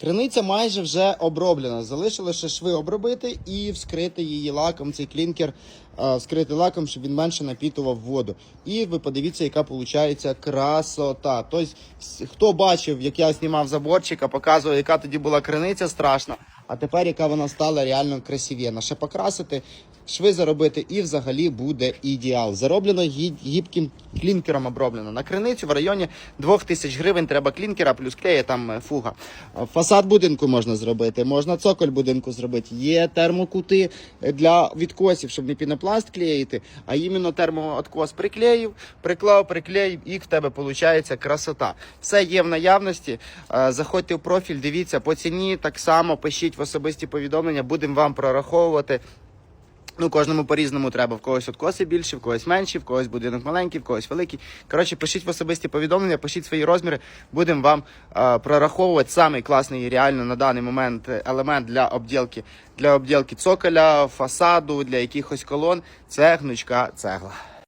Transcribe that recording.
Криниця майже вже оброблена. Залишилося ще шви обробити і вскрити її лаком. Цей клінкер е, вскрити лаком, щоб він менше напітував воду. І ви подивіться, яка виходить красота. Тобто, хто бачив, як я знімав заборчика, показував, яка тоді була криниця страшна. А тепер яка вона стала реально красивенна. Ще покрасити, шви заробити і взагалі буде ідеал. Зароблено гі- гібким клінкером оброблено. На криницю в районі 2000 гривень треба клінкера, плюс клеє там е, фуга. Е, Фасад будинку можна зробити, можна цоколь будинку зробити. Є термокути для відкосів, щоб не пінопласт клеїти, а іменно термооткос приклеїв, приклав, приклеїв, і в тебе виходить красота. Все є в наявності. Е, Заходьте в профіль, дивіться по ціні, так само пишіть в особисті повідомлення, будемо вам прораховувати. Ну, кожному по-різному треба. В когось откоси більше, в когось менші, в когось будинок маленький, в когось великий. Коротше, пишіть в особисті повідомлення, пишіть свої розміри. Будемо вам е, прораховувати самий класний реально на даний момент е, елемент для обділки, для обділки цоколя, фасаду, для якихось колон. Це гнучка цегла.